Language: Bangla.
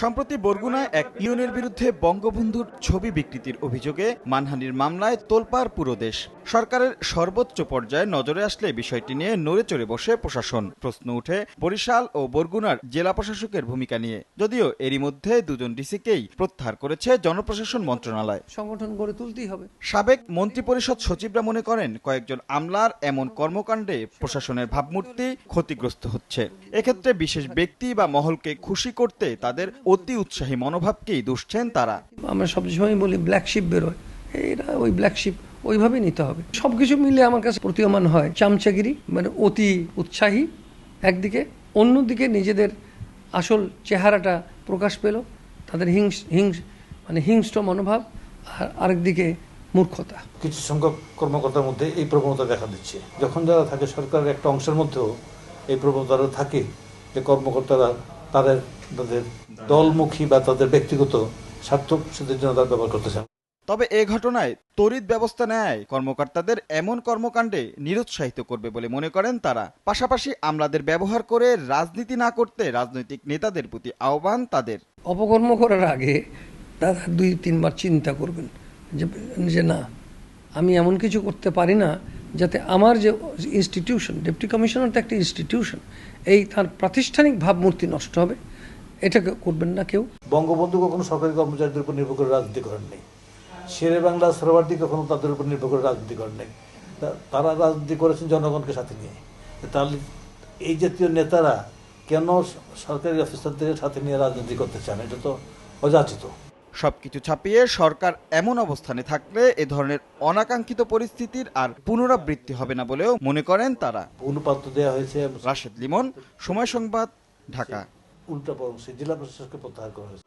সম্প্রতি বরগুনায় এক ইউনের বিরুদ্ধে বঙ্গবন্ধুর ছবি বিকৃতির অভিযোগে মানহানির মামলায় তোলপাড় পুরো দেশ। সরকারের সর্বোচ্চ পর্যায়ে নজরে আসলে বিষয়টি নিয়ে নড়ে চড়ে বসে প্রশাসন। প্রশ্ন উঠে বরিশাল ও বরগুনার জেলা প্রশাসকের ভূমিকা নিয়ে। যদিও এরই মধ্যে দুজন ডিসিকেই প্রত্যাহার করেছে জনপ্রশাসন মন্ত্রণালয়। সংগঠন গড়ে তুলতেই হবে। সাবেক মন্ত্রিপরিষদ সচিবরা মনে করেন কয়েকজন আমলার এমন কর্মকাণ্ডে প্রশাসনের ভাবমূর্তি ক্ষতিগ্রস্ত হচ্ছে। এক্ষেত্রে বিশেষ ব্যক্তি বা মহলকে খুশি করতে তাদের অতি উৎসাহী মনোভাবকেই দুষছেন তারা। আমরা সব সময় বলি ব্ল্যাক শিপ বেরোয়। এরা ওই ব্ল্যাক শিপ ওইভাবেই নিতে হবে। সব কিছু মিলে আমার কাছে প্রতীয়মান হয় চামচাগিরি মানে অতি উৎসাহী একদিকে অন্যদিকে নিজেদের আসল চেহারাটা প্রকাশ পেল তাদের হিংস হিংস মানে হিংস্র মনোভাব আর আরেকদিকে মূর্খতা। কিছু সংখ্যক কর্মকর্তার মধ্যে এই প্রবণতা দেখা দিচ্ছে। যখন যারা থাকে সরকারের একটা অংশের মধ্যেও এই প্রবণতাটা থাকে যে কর্মকর্তারা তাদের তাদের দলমুখী বা তাদের ব্যক্তিগত স্বার্থ সিদ্ধির জন্য তারা ব্যবহার করতে চান তবে এ ঘটনায় তড়িৎ ব্যবস্থা নেয় কর্মকর্তাদের এমন কর্মকাণ্ডে নিরুৎসাহিত করবে বলে মনে করেন তারা। পাশাপাশি আমলাদের ব্যবহার করে রাজনীতি না করতে রাজনৈতিক নেতাদের প্রতি আহ্বান তাদের। অপকর্ম করার আগে তারা দুই তিনবার চিন্তা করবেন যে যে না আমি এমন কিছু করতে পারি না যাতে আমার যে ইনস্টিটিউশন ডেপুটি কমিশনার তো একটা ইনস্টিটিউশন এই তার প্রাতিষ্ঠানিক ভাবমূর্তি নষ্ট হবে, এটা করবেন না কেউ। বঙ্গবন্ধু কখনো সরকারি কর্মচারীদের উপর নির্ভর করে রাজনীতি করেন নাই। শেরে বাংলা সরবার্দি কখনো তাদের উপর নির্ভর করে রাজনীতি করেন নাই। তারা রাজনীতি করেছেন জনগণকে সাথে নিয়ে। তাহলে এই জাতীয় নেতারা কেন সরকারি অফিসারদের সাথে নিয়ে রাজনীতি করতে চান? এটা তো অযাচিত। সবকিছু ছাপিয়ে সরকার এমন অবস্থানে থাকলে এ ধরনের অনাকাঙ্ক্ষিত পরিস্থিতির আর পুনরাবৃত্তি হবে না বলেও মনে করেন তারা। অনুপাত দেওয়া হয়েছে। রাশেদ লিমন সময় সংবাদ ঢাকা। উল্টা জেলা প্রশাসককে প্রত্যাহার করা হয়েছে।